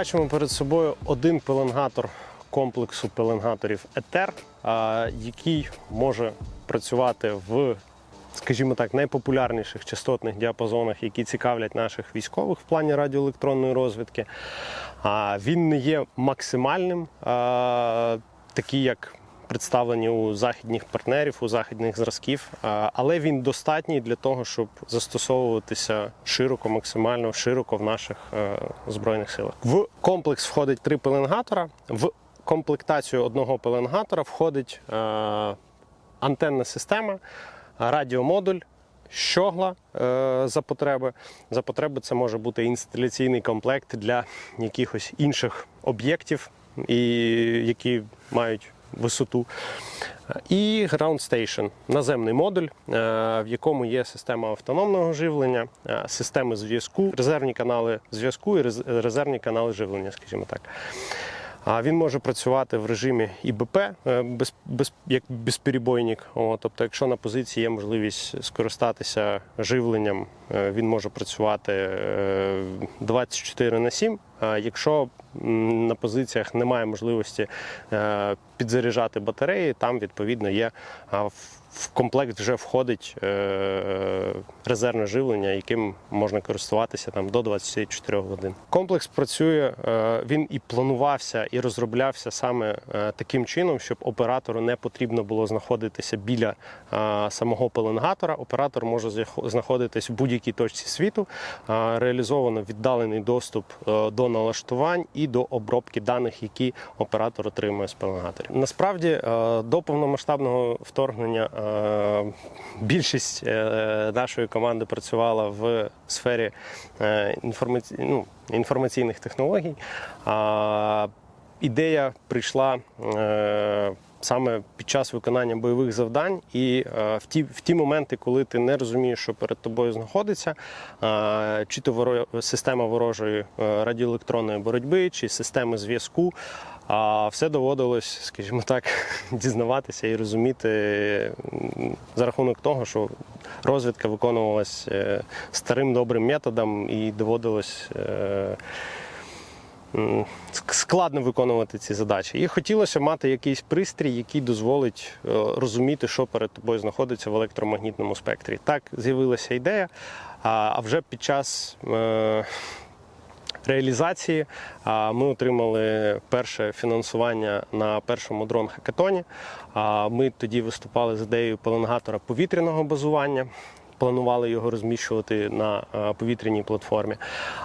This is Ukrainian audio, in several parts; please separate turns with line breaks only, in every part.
бачимо перед собою один пеленгатор комплексу пеленгаторів Етер, який може працювати в, скажімо так, найпопулярніших частотних діапазонах, які цікавлять наших військових в плані радіоелектронної розвідки. Він не є максимальним, такий як представлені у західних партнерів, у західних зразків, але він достатній для того, щоб застосовуватися широко, максимально широко в наших е, збройних силах. В комплекс входить три пеленгатора. В комплектацію одного пеленгатора входить е, антенна система, радіомодуль. Щогла е, за потреби. За потреби це може бути інсталяційний комплект для якихось інших об'єктів, і, які мають висоту. І Ground Station – наземний модуль, е, в якому є система автономного живлення, е, системи зв'язку, резервні канали зв'язку і резервні канали живлення, скажімо так. А він може працювати в режимі ІБП е, без, без, як безперебойник. О, тобто, якщо на позиції є можливість скористатися живленням, він може працювати е, 24 на 7. А якщо на позиціях немає можливості е, підзаряджати батареї, там відповідно є в- комплект вже входить е, резервне живлення, яким можна користуватися там до 24 годин. Комплекс працює, е, він і планувався, і розроблявся саме е, таким чином, щоб оператору не потрібно було знаходитися біля е, самого пеленгатора. Оператор може знаходитись в будь-якій точці світу. Реалізовано віддалений доступ е, до налаштувань і до обробки даних, які оператор отримує з пеленгаторів. Насправді е, до повномасштабного вторгнення е, більшість нашої команди працювала в сфері інформаці... ну, інформаційних технологій. А ідея прийшла. Саме під час виконання бойових завдань, і е, в ті в ті моменти, коли ти не розумієш, що перед тобою знаходиться, е, чи то воро- система ворожої е, радіоелектронної боротьби, чи системи зв'язку, а все доводилось, скажімо так, дізнаватися і розуміти за рахунок того, що розвідка виконувалась старим добрим методом і доводилось. Складно виконувати ці задачі. І хотілося мати якийсь пристрій, який дозволить е, розуміти, що перед тобою знаходиться в електромагнітному спектрі. Так з'явилася ідея. А вже під час е, реалізації ми отримали перше фінансування на першому дрон хакатоні. А, Ми тоді виступали з ідеєю пеленгатора повітряного базування. Планували його розміщувати на е, повітряній платформі.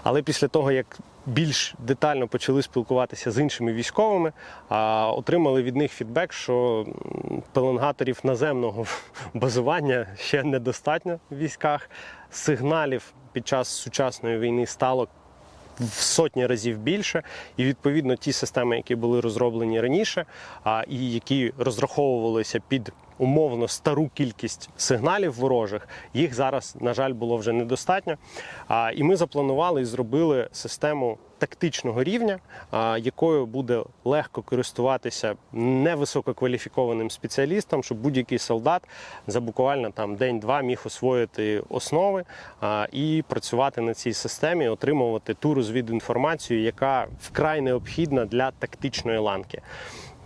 Але після того, як більш детально почали спілкуватися з іншими військовими, отримали від них фідбек, що пеленгаторів наземного базування ще недостатньо в військах. Сигналів під час сучасної війни стало в сотні разів більше, і відповідно ті системи, які були розроблені раніше, а і які розраховувалися під умовно стару кількість сигналів ворожих, їх зараз, на жаль, було вже недостатньо. І ми запланували і зробили систему тактичного рівня, якою буде легко користуватися невисококваліфікованим спеціалістам, щоб будь-який солдат за буквально там день-два міг освоїти основи і працювати на цій системі, отримувати ту розвідінформацію, яка вкрай необхідна для тактичної ланки.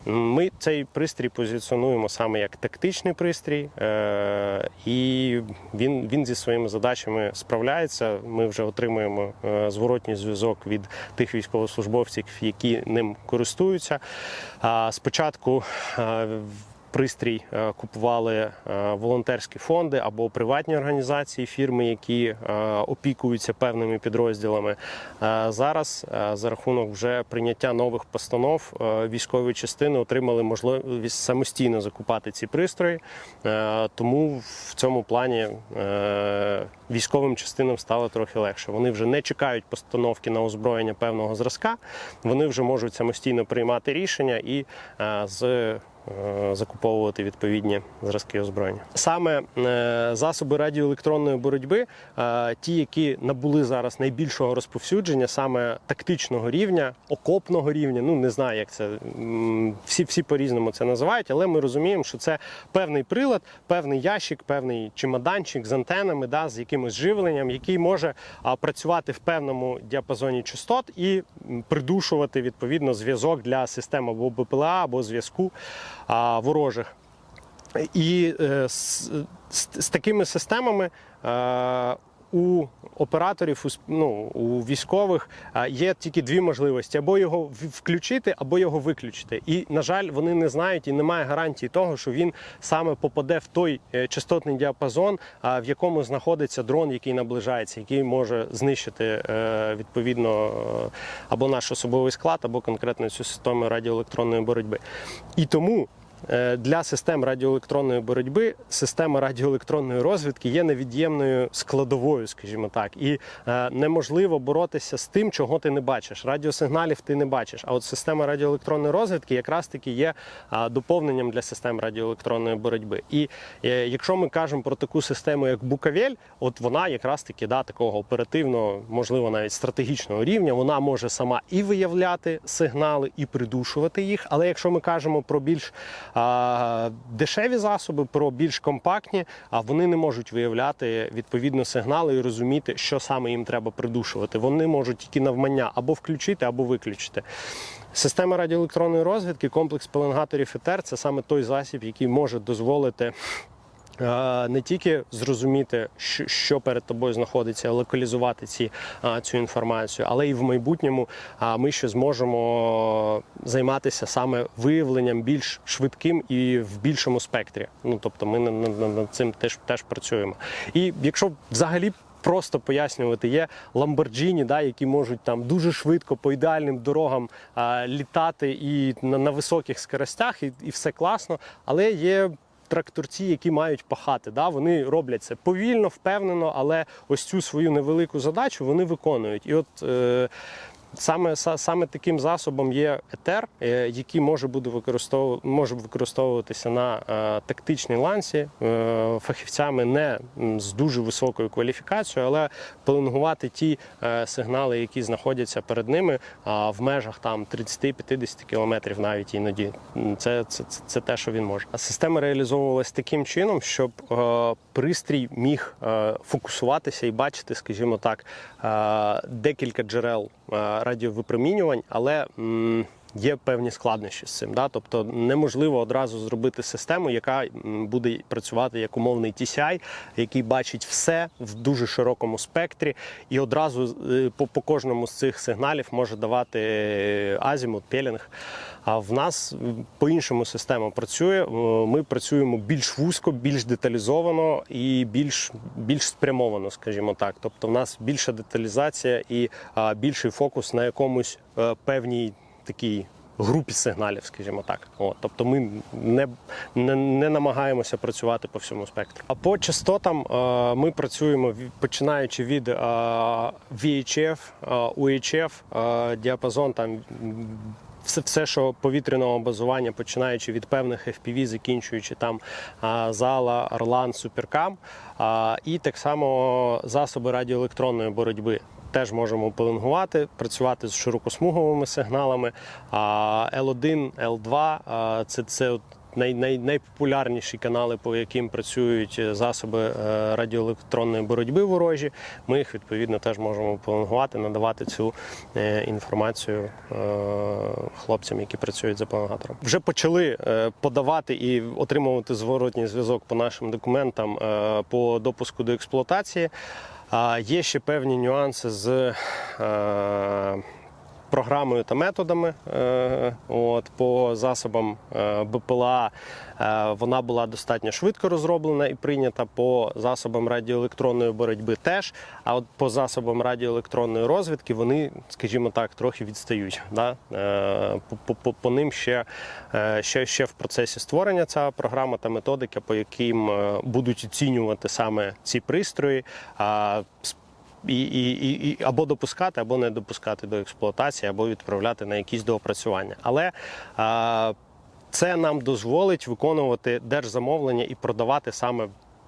Ми цей пристрій позиціонуємо саме як тактичний пристрій, е, і він, він зі своїми задачами справляється. Ми вже отримуємо е, зворотній зв'язок від тих військовослужбовців, які ним користуються. Спочатку е, Пристрій е, купували е, волонтерські фонди або приватні організації, фірми, які е, опікуються певними підрозділами. Зараз за рахунок вже прийняття нових постанов військові частини отримали можливість самостійно закупати ці пристрої. Тому в цьому плані військовим частинам стало трохи легше. Вони вже не чекають постановки на озброєння певного зразка. Вони вже можуть самостійно приймати рішення і з закуповувати відповідні зразки озброєння. Саме е, засоби радіоелектронної боротьби, е, ті, які набули зараз найбільшого розповсюдження, саме тактичного рівня, окопного рівня. Ну не знаю, як це всі, всі по-різному це називають, але ми розуміємо, що це певний прилад, певний ящик, певний чемоданчик з антенами, да, з якимось живленням, який може працювати в певному діапазоні частот і придушувати відповідно зв'язок для систем або БПЛА, або зв'язку а, ворожих. І е, з, з, з такими системами е, у операторів, у, ну, у військових е, є тільки дві можливості: або його включити, або його виключити. І, на жаль, вони не знають і немає гарантії того, що він саме попаде в той е, частотний діапазон, в якому знаходиться дрон, який наближається, який може знищити е, відповідно е, або наш особовий склад, або конкретно цю систему радіоелектронної боротьби. І тому Е, Для систем радіоелектронної боротьби система радіоелектронної розвідки є невід'ємною складовою, скажімо так, і е, неможливо боротися з тим, чого ти не бачиш. Радіосигналів ти не бачиш. А от система радіоелектронної розвідки якраз таки є доповненням для систем радіоелектронної боротьби. І е, якщо ми кажемо про таку систему, як Букавель, от вона якраз таки да, такого оперативного, можливо, навіть стратегічного рівня, вона може сама і виявляти сигнали, і придушувати їх. Але якщо ми кажемо про більш дешеві засоби, про більш компактні, а вони не можуть виявляти відповідно сигнали і розуміти, що саме їм треба придушувати. Вони можуть тільки навмання або включити, або виключити. Система радіоелектронної розвідки, комплекс пеленгаторів ЕТР – це саме той засіб, який може дозволити не тільки зрозуміти, що- перед тобою знаходиться, локалізувати ці, цю інформацію, але і в майбутньому ми ще зможемо займатися саме виявленням більш швидким і в більшому спектрі. Ну тобто, ми над цим теж теж працюємо. І якщо взагалі. Просто пояснювати, є ламборджіні, да, які можуть там дуже швидко по ідеальним дорогам а, літати і на, на високих скоростях, і, і все класно. Але є тракторці, які мають пахати. Да? Вони роблять це повільно, впевнено, але ось цю свою невелику задачу вони виконують. І от е, саме, саме таким засобом є етер, е, який може буде використову, може використовуватися на е, тактичній ланці е, фахівцями не з дуже високою кваліфікацією, але пеленгувати ті сигнали, які знаходяться перед ними в межах там 30-50 кілометрів навіть іноді. Це, це, це, це те, що він може. Система реалізовувалась таким чином, щоб пристрій міг фокусуватися і бачити, скажімо так, декілька джерел радіовипромінювань, але м, Є певні складнощі з цим, да? тобто неможливо одразу зробити систему, яка буде працювати як умовний TCI, який бачить все в дуже широкому спектрі, і одразу е, по, по кожному з цих сигналів може давати е, азімут, пелінг. А в нас по-іншому система працює. Е, Ми працюємо більш вузько, більш деталізовано і більш, більш спрямовано, скажімо так. Тобто, в нас більша деталізація і більший фокус на якомусь певній такій групі сигналів, скажімо так. От, тобто ми не, не, не намагаємося працювати по всьому спектру. А по частотам е, ми працюємо починаючи від е, VHF, е, UHF, е, діапазон там. Все, все, що повітряного базування, починаючи від певних FPV, закінчуючи там а, зала, Орлан, Суперкам, і так само засоби радіоелектронної боротьби. Теж можемо пеленгувати, працювати з широкосмуговими сигналами. А L1, L2 це, це от най, най, найпопулярніші канали, по яким працюють е, засоби е, радіоелектронної боротьби ворожі. Ми їх відповідно теж можемо пеленгувати, надавати цю е, інформацію хлопцям, які працюють за пеленгатором. Вже почали подавати і отримувати зворотній зв'язок по нашим документам по допуску до експлуатації. Є ще певні нюанси з е, програмою та методами. Е, От, по засобам е, БПЛА е, вона була достатньо швидко розроблена і прийнята. По засобам радіоелектронної боротьби теж. А от по засобам радіоелектронної розвідки вони, скажімо так, трохи відстають. Да? По, ним ще, ще, ще в процесі створення ця програма та методика, по яким будуть оцінювати саме ці пристрої. І, і, і, і або допускати, або не допускати до експлуатації, або відправляти на якісь доопрацювання. Але а, це нам дозволить виконувати держзамовлення і продавати саме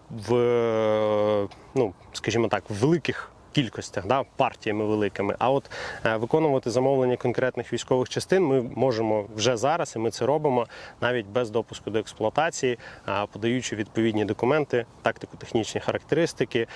в, ну, скажімо так, в великих кількостях, да, партіями великими. А от е, виконувати замовлення конкретних військових частин ми можемо вже зараз, і ми це робимо навіть без допуску до експлуатації, подаючи відповідні документи, тактико-технічні характеристики,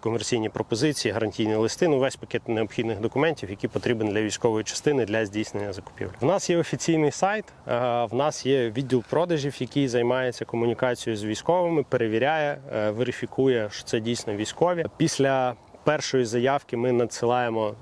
комерційні пропозиції, гарантійні листи, ну весь пакет необхідних документів, які потрібен для військової частини для здійснення закупівлі. В нас є офіційний сайт, е, в нас є відділ продажів, який займається комунікацією з військовими, перевіряє, е, верифікує, що це дійсно військові. Після першої заявки ми надсилаємо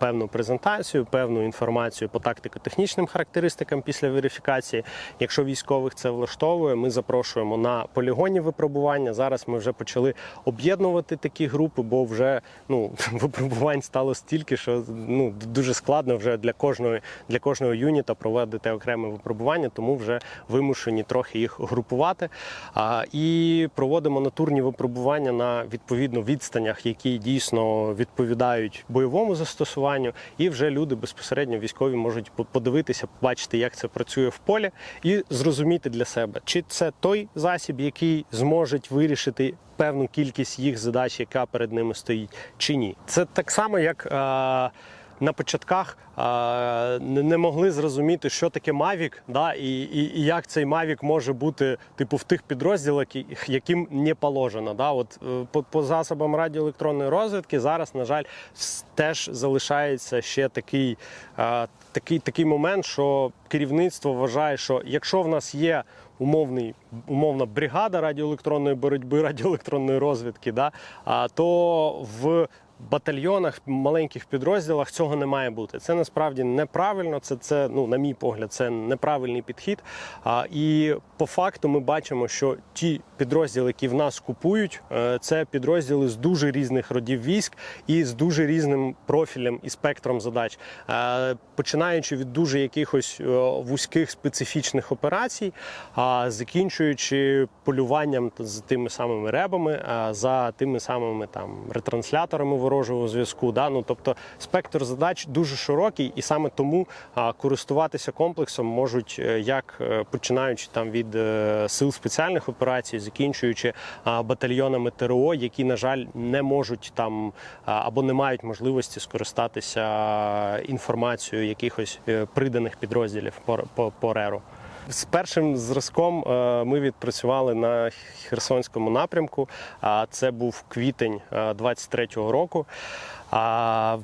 певну презентацію, певну інформацію по тактико-технічним характеристикам після верифікації. Якщо військових це влаштовує, ми запрошуємо на полігонні випробування. Зараз ми вже почали об'єднувати такі групи, бо вже ну випробувань стало стільки, що ну дуже складно вже для кожної для кожного юніта проводити окреме випробування, тому вже вимушені трохи їх групувати. А, і проводимо натурні випробування на відповідно відстанях, які дійсно відповідають бойовому застосуванню, і вже люди безпосередньо військові можуть подивитися, побачити, як це працює в полі, і зрозуміти для себе, чи це той засіб, який зможе вирішити певну кількість їх задач, яка перед ними стоїть, чи ні. Це так само, як. е, на початках не могли зрозуміти, що таке Mavic, да, і, і, і як цей Mavic може бути типу в тих підрозділах, яким не положено. Да. От, е, по, по засобам радіоелектронної розвідки зараз, на жаль, теж залишається ще такий, такий, такий момент, що керівництво вважає, що якщо в нас є умовний, умовна бригада радіоелектронної боротьби, радіоелектронної розвідки, да, а, то в батальйонах, маленьких підрозділах цього не має бути. Це насправді неправильно. Це, це ну, на мій погляд, це неправильний підхід. А, і по факту ми бачимо, що ті підрозділи, які в нас купують, е, це підрозділи з дуже різних родів військ і з дуже різним профілем і спектром задач, Е, починаючи від дуже якихось е, вузьких специфічних операцій, а закінчуючи полюванням з тими самими ребами, за тими самими там ретрансляторами ворожого зв'язку. Да? Ну, тобто спектр задач дуже широкий, і саме тому користуватися комплексом можуть е, як е, починаючи там від е, сил спеціальних операцій, закінчуючи батальйонами ТРО, які, на жаль, не можуть там або не мають можливості скористатися інформацією якихось приданих підрозділів по, по, по РЕРу. З першим зразком е, ми відпрацювали на Херсонському напрямку. А це був квітень е, 23-го року. А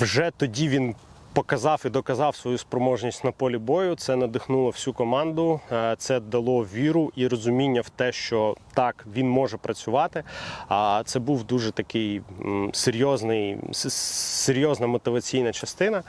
вже тоді він показав і доказав свою спроможність на полі бою. Це надихнуло всю команду. Е, Це дало віру і розуміння в те, що так він може працювати. А це був дуже такий серйозний, серйозна мотиваційна частина.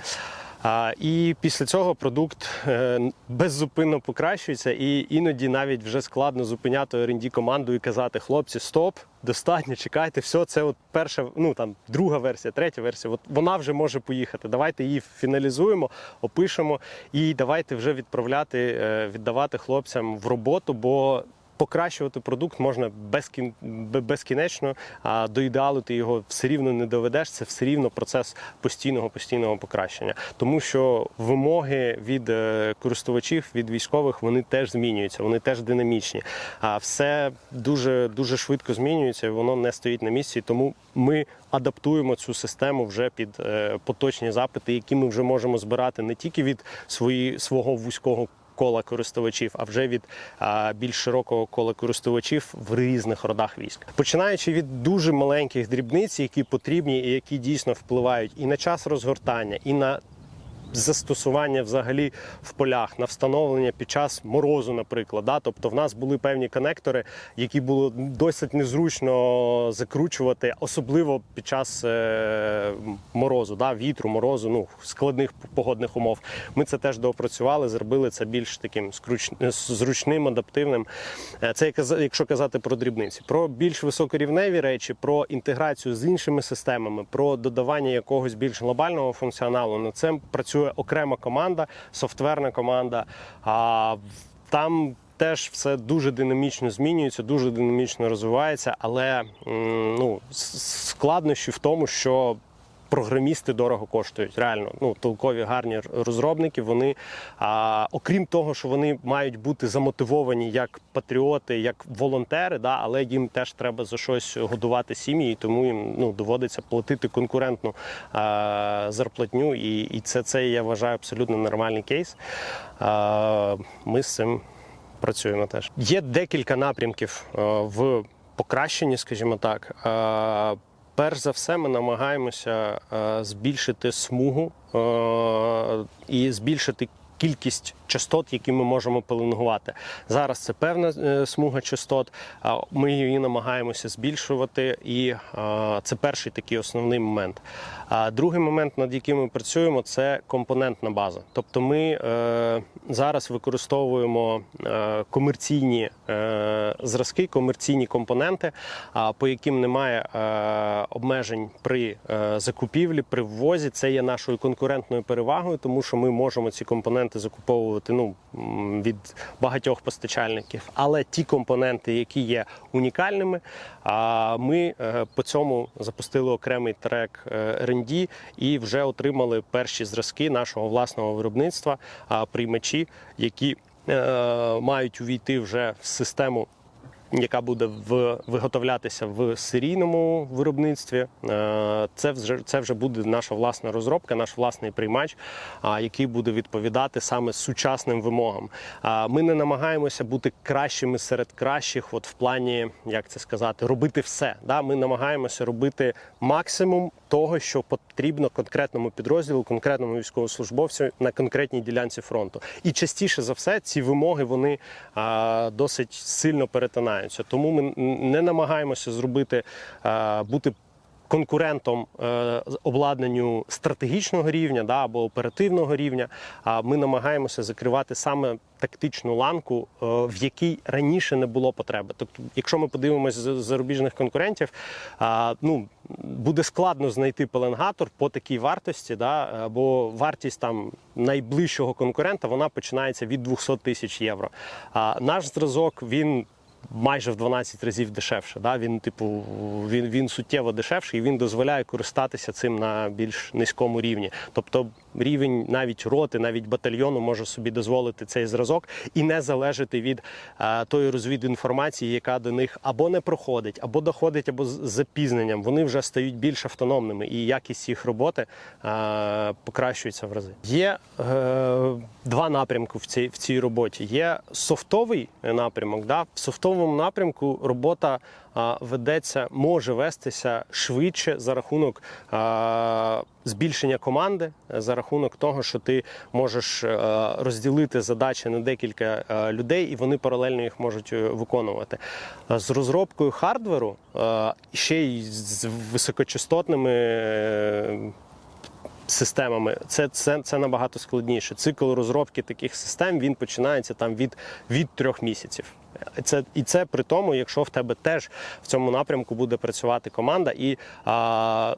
І після цього продукт е, беззупинно покращується, і іноді навіть вже складно зупиняти оренді команду і казати: хлопці, стоп, достатньо, чекайте, все, це от перша, ну там друга версія, третя версія. От вона вже може поїхати. Давайте її фіналізуємо, опишемо і давайте вже відправляти, е, віддавати хлопцям в роботу, бо. Покращувати продукт можна безкін... бе- безкінечно, а до ідеалу ти його все рівно не доведеш. Це все рівно процес постійного постійного покращення, тому що вимоги від е, користувачів, від військових, вони теж змінюються, вони теж динамічні. А все дуже дуже швидко змінюється, воно не стоїть на місці. Тому ми адаптуємо цю систему вже під е, поточні запити, які ми вже можемо збирати не тільки від свої свого вузького кола користувачів, а вже від більш широкого кола користувачів в різних родах військ, починаючи від дуже маленьких дрібниць, які потрібні і які дійсно впливають і на час розгортання, і на застосування взагалі в полях на встановлення під час морозу, наприклад. Да? Тобто, в нас були певні конектори, які було досить незручно закручувати, особливо під час е, морозу, да? вітру, морозу, ну складних погодних умов. Ми це теж доопрацювали, зробили це більш таким скруч- зручним, адаптивним. Е, Це якщо казати про дрібниці, про більш високорівневі речі, про інтеграцію з іншими системами, про додавання якогось більш глобального функціоналу. Над цим працює окрема команда, софтверна команда. А там теж все дуже динамічно змінюється, дуже динамічно розвивається, але ну, складнощі в тому, що програмісти дорого коштують. Реально, ну толкові гарні розробники. Вони, а, окрім того, що вони мають бути замотивовані як патріоти, як волонтери, да, але їм теж треба за щось годувати сім'ї, тому їм ну доводиться платити конкурентну а, зарплатню. І, і це, це я вважаю абсолютно нормальний кейс. А, ми з цим працюємо теж. Є декілька напрямків в покращенні, скажімо так. Перш за все, ми намагаємося е, збільшити смугу е, і збільшити кількість частот, які ми можемо пеленгувати. Зараз це певна е, смуга частот. Ми її намагаємося збільшувати, і е, це перший такий основний момент. А другий момент, над яким ми працюємо, це компонентна база. Тобто, ми е, зараз використовуємо комерційні зразки, комерційні компоненти, по яким немає обмежень при закупівлі, при ввозі. Це є нашою конкурентною перевагою, тому що ми можемо ці компоненти закуповувати ну, від багатьох постачальників. Але ті компоненти, які є унікальними, ми е, по цьому запустили окремий трек е, R&D і вже отримали перші зразки нашого власного виробництва, приймачі, які е, мають увійти вже в систему. Яка буде в, виготовлятися в серійному виробництві. Е, Це вже, це вже буде наша власна розробка, наш власний приймач, а, який буде відповідати саме сучасним вимогам. Ми не намагаємося бути кращими серед кращих, от в плані, як це сказати, робити все. Да? Ми намагаємося робити максимум того, що потрібно конкретному підрозділу, конкретному військовослужбовцю на конкретній ділянці фронту. І частіше за все ці вимоги вони а, досить сильно перетинаються. Тому ми не намагаємося зробити а, бути. Конкурентом е, обладнанню стратегічного рівня да, або оперативного рівня, а ми намагаємося закривати саме тактичну ланку, е, в якій раніше не було потреби. Тобто, якщо ми подивимося з зарубіжних конкурентів, ну буде складно знайти пеленгатор по такій вартості, да, бо вартість там найближчого конкурента вона починається від 200 тисяч євро. А наш зразок він. Майже в 12 разів дешевше. Да? Він, типу, він, він суттєво дешевший і він дозволяє користатися цим на більш низькому рівні. Тобто рівень навіть роти, навіть батальйону може собі дозволити цей зразок і не залежати від е, тої розвідінформації, яка до них або не проходить, або доходить, або з запізненням. Вони вже стають більш автономними, і якість їх роботи е, покращується в рази. Є е, два напрямки в цій, в цій роботі. Є софтовий напрямок. Да? В софтовому напрямку робота а, ведеться, може вестися швидше за рахунок збільшення команди, за рахунок того, що ти можеш розділити задачі на декілька людей, і вони паралельно їх можуть е, виконувати. З розробкою хардверу ще й з високочастотними. Системами це, це, це набагато складніше. Цикл розробки таких систем він починається там від, від трьох місяців. Це і це при тому, якщо в тебе теж в цьому напрямку буде працювати команда, і а,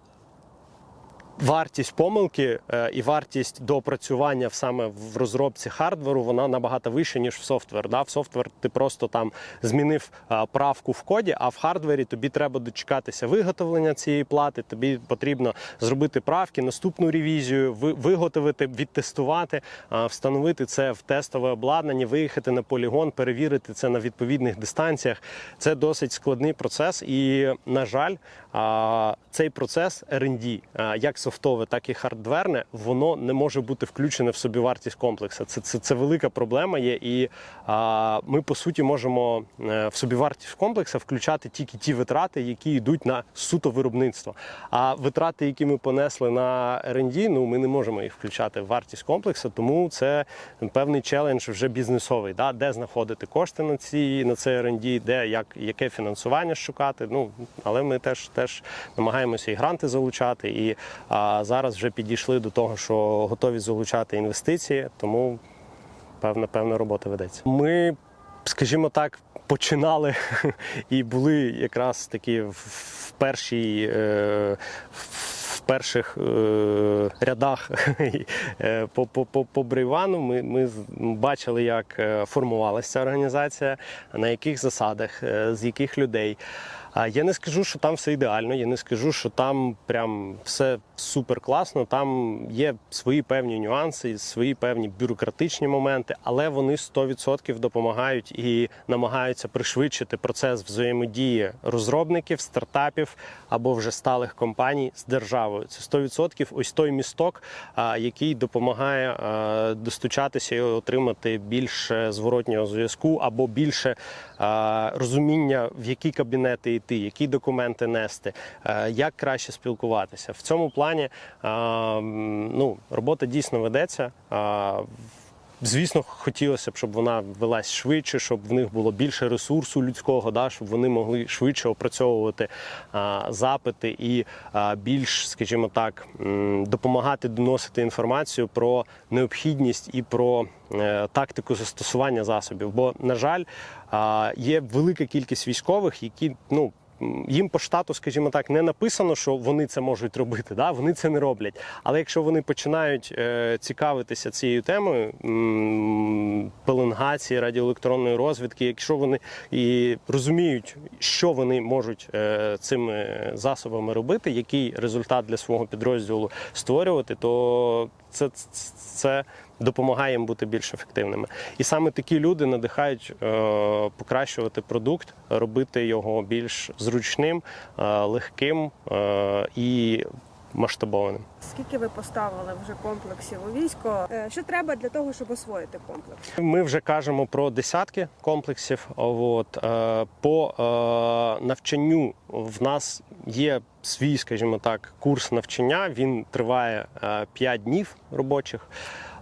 вартість помилки е, і вартість доопрацювання саме в розробці хардверу вона набагато вища, ніж в софтвер. Да? В софтвер ти просто там змінив правку в коді, а в хардвері тобі треба дочекатися виготовлення цієї плати. Тобі потрібно зробити правки, наступну ревізію, виготовити, відтестувати, встановити це в тестове обладнання, виїхати на полігон, перевірити це на відповідних дистанціях. Це досить складний процес, і на жаль, цей процес R&D, як софтове, так і хардверне, воно не може бути включене в собівартість комплексу. Це, це, це велика проблема є, і а, ми по суті можемо е, в собівартість комплексу включати тільки ті витрати, які йдуть на суто виробництво. А витрати, які ми понесли на R&D, ну ми не можемо їх включати в вартість комплексу, тому це певний челендж вже бізнесовий. Да? Де знаходити кошти на ці на цей R&D, де як яке фінансування шукати. Ну але ми теж теж намагаємося і гранти залучати, і а, зараз вже підійшли до того, що готові залучати інвестиції, тому певна певна робота ведеться. Ми, скажімо так, починали і були якраз такі в- першій. Е, в перших е, рядах е, по, по, по, по Брейвану ми, ми бачили, як е, формувалася ця організація, на яких засадах, з яких людей. Я не скажу, що там все ідеально. Я не скажу, що там прям все супер класно. Там є свої певні нюанси, свої певні бюрократичні моменти, але вони 100% допомагають і намагаються пришвидшити процес взаємодії розробників, стартапів або вже сталих компаній з державою. Це 100% ось той місток, який допомагає достучатися і отримати більше зворотнього зв'язку або більше розуміння, в які кабінети йти, які документи нести, е, як краще спілкуватися. В цьому плані ну, робота дійсно ведеться. А, Звісно, хотілося б, щоб вона велась швидше, щоб в них було більше ресурсу людського, да, щоб вони могли швидше опрацьовувати а, запити і а, більш, скажімо так, допомагати доносити інформацію про необхідність і про е, тактику застосування засобів. Бо, на жаль, а, є велика кількість військових, які ну. Їм по штату, скажімо так, не написано, що вони це можуть робити. Да? Вони це не роблять. Але якщо вони починають е, цікавитися цією темою пеленгації, радіоелектронної розвідки, якщо вони і розуміють, що вони можуть е, цими засобами робити, який результат для свого підрозділу створювати, то це, це, допомагає їм бути більш ефективними. І саме такі люди надихають е, покращувати продукт, робити його більш зручним, е, легким і масштабованим.
Скільки ви поставили вже комплексів у військо? Е, Що треба для того, щоб освоїти комплекс?
Ми вже кажемо про десятки комплексів. От е, по е, навчанню в нас є свій, скажімо так, курс навчання. Він триває 5 днів робочих.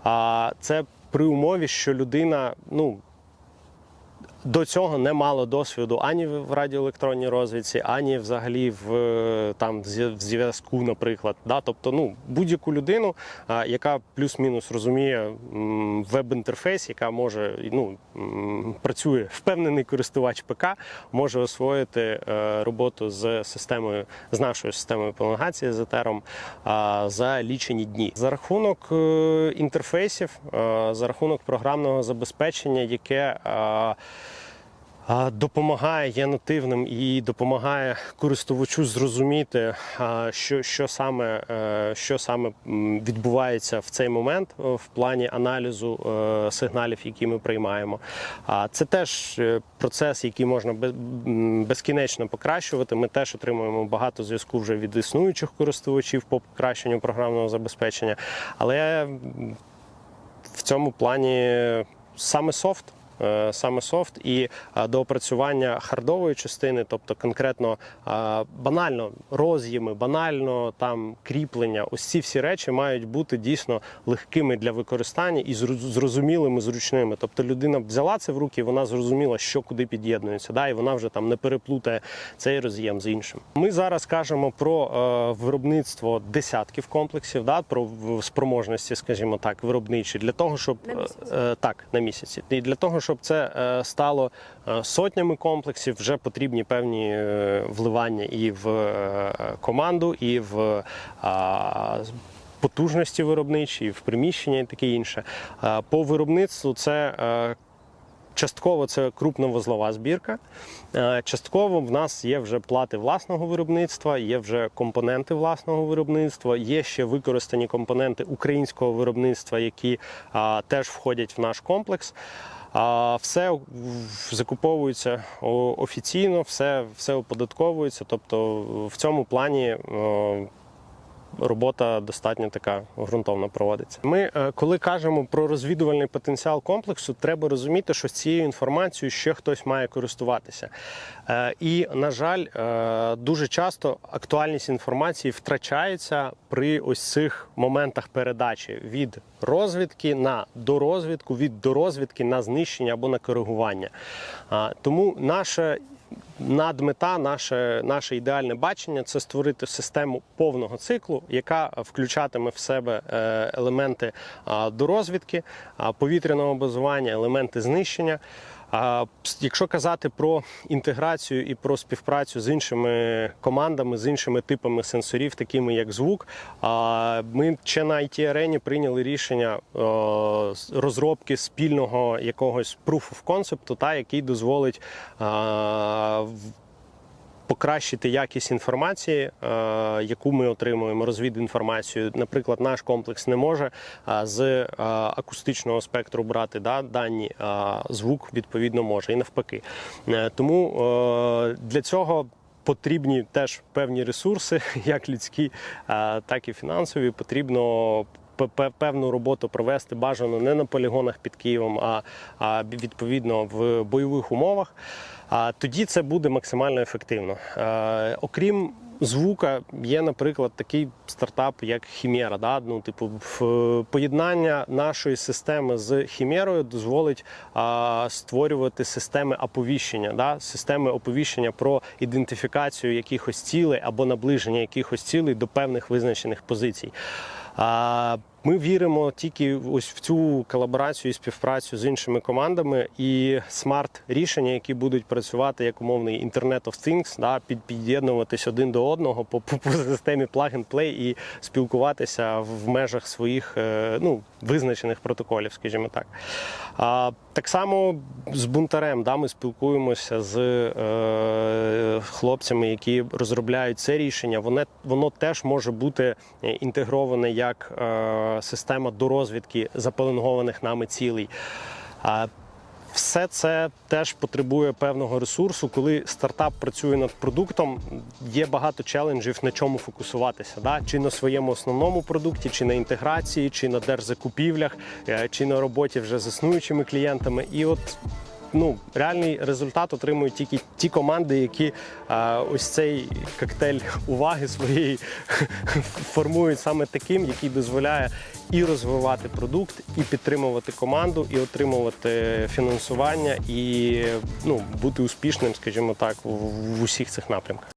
А це при умові, що людина, ну. До цього не мало досвіду ані в радіоелектронній розвідці, ані взагалі в е, там в зв'язку, наприклад. Да? Тобто, ну будь-яку людину, яка плюс-мінус розуміє веб-інтерфейс, яка може ну працює впевнений користувач ПК, може освоїти е, роботу з системою з нашою системою пеленгації з етером за лічені дні. За рахунок е, інтерфейсів, за рахунок програмного забезпечення, яке допомагає, є нативним і допомагає користувачу зрозуміти, що, що, саме, е, що саме відбувається в цей момент е, в плані аналізу е, сигналів, які ми приймаємо. Це теж процес, який можна безкінечно покращувати. Ми теж отримуємо багато зв'язку вже від існуючих користувачів по покращенню програмного забезпечення. Але в цьому плані саме софт. Е, Саме софт і е, доопрацювання хардової частини, тобто конкретно е, банально роз'єми, банально там кріплення, ось ці всі речі мають бути дійсно легкими для використання і зрозумілими, зручними. Тобто людина взяла це в руки, вона зрозуміла, що куди під'єднується, да, і вона вже там не переплутає цей роз'єм з іншим. Ми зараз кажемо про е, виробництво десятків комплексів, да, про спроможності, скажімо так, виробничі для того, щоб
На?
Е, так на місяці. І для того, щоб це е, стало е, сотнями комплексів, вже потрібні певні е, вливання і в команду, і в потужності виробничі, і в приміщення, і таке інше. По виробництву це. Частково це крупновузлова збірка. Частково в нас є вже плати власного виробництва, є вже компоненти власного виробництва, є ще використані компоненти українського виробництва, які теж входять в наш комплекс. А все закуповується офіційно, все, все оподатковується. Тобто в цьому плані робота достатньо така ґрунтовно проводиться. Ми, е, коли кажемо про розвідувальний потенціал комплексу, треба розуміти, що цією інформацією ще хтось має користуватися. Е, І, на жаль, е, дуже часто актуальність інформації втрачається при ось цих моментах передачі від розвідки на дорозвідку, від дорозвідки на знищення або на коригування. Тому наше надмета, наше, наше ідеальне бачення це створити систему повного циклу, яка включатиме в себе е, елементи дорозвідки, повітряного базування, елементи знищення. А якщо казати про інтеграцію і про співпрацю з іншими командами, з іншими типами сенсорів, такими як звук, ми ще на it арені прийняли рішення розробки спільного якогось proof of concept, та який дозволить Покращити якість інформації, е, яку ми отримуємо, розвідінформацію. Наприклад, наш комплекс не може е, з е, акустичного спектру брати да, дані, а звук відповідно може і навпаки. Тому для цього потрібні теж певні ресурси, як людські, так і фінансові. Потрібно певну роботу провести бажано не на полігонах під Києвом, а, відповідно в бойових умовах. А тоді це буде максимально ефективно. Е, окрім звука, є, наприклад, такий стартап, як Хімера. Да? Ну, типу, поєднання нашої системи з Хімерою дозволить створювати системи оповіщення, да? системи оповіщення про ідентифікацію якихось цілей або наближення якихось цілей до певних визначених позицій. А, Ми віримо тільки ось в цю колаборацію і співпрацю з іншими командами і смарт-рішення, які будуть працювати як умовний Internet of Things, да, під, під'єднуватись один до одного по, по, по системі plug-and-play і спілкуватися в межах своїх е, ну, визначених протоколів, скажімо так. А, так само з бунтарем да, ми спілкуємося з е, хлопцями, які розробляють це рішення. Воно, воно теж може бути інтегроване як е, система до розвідки запеленгованих нами цілей. Все це теж потребує певного ресурсу. Коли стартап працює над продуктом, є багато челенджів на чому фокусуватися. Да? Чи на своєму основному продукті, чи на інтеграції, чи на держзакупівлях, е, чи на роботі вже з існуючими клієнтами. І от ну, реальний результат отримують тільки ті команди, які е, ось цей коктейль уваги своєї формують саме таким, який дозволяє і розвивати продукт, і підтримувати команду, і отримувати фінансування, і ну, бути успішним, скажімо так, в, в усіх цих напрямках.